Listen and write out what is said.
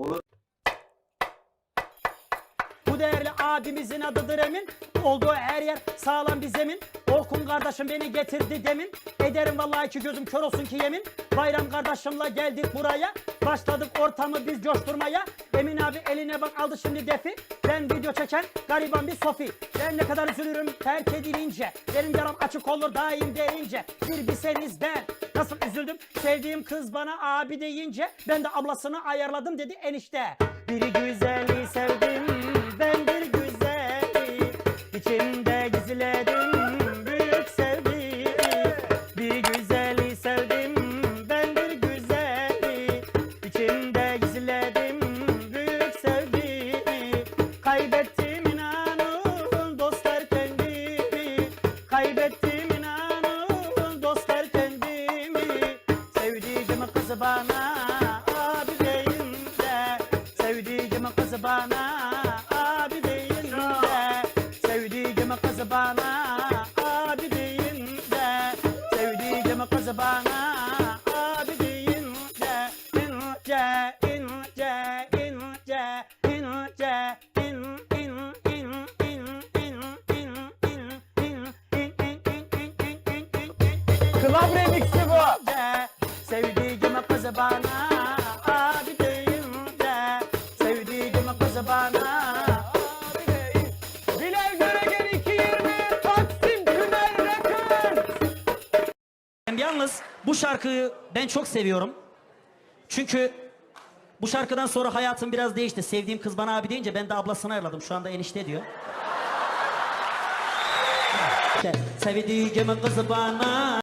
Olur. Bu değerli abimizin adıdır Emin. Olduğu her yer sağlam bir zemin. Orkun kardeşim beni getirdi demin. Ederim vallahi ki gözüm kör olsun ki yemin. Bayram kardeşimle geldik buraya. Başladık ortamı biz coşturmaya. Emin abi eline bak aldı şimdi defi. Ben video çeken gariban bir Sofi. Ben ne kadar üzülürüm terk edilince. Benim yaram açık olur daim deyince. Bir bilseniz ben nasıl üzüldüm. Sevdiğim kız bana abi deyince. Ben de ablasını ayarladım dedi enişte. Biri güzeli sevdim ben bir güzeli. İçimde gizledim büyük sevdiği. Bir güzeli sevdim ben bir. İçimde gizledim büyük sevdiği. Kaybettim inanın dostlar kendimi. Kaybettim kızı bana abi deyin de Sevdiğim kızı bana abi deyin de Sevdiğim kızı bana abi deyin de Sevdiğim kızı bana abi deyin de ince ince ince ince Club Remix'i bu. Sevdi Yalnız bu şarkıyı ben çok seviyorum. Çünkü bu şarkıdan sonra hayatım biraz değişti. Sevdiğim kız bana abi deyince ben de ablasını ayarladım. Şu anda enişte diyor. Sevdiğim kızı bana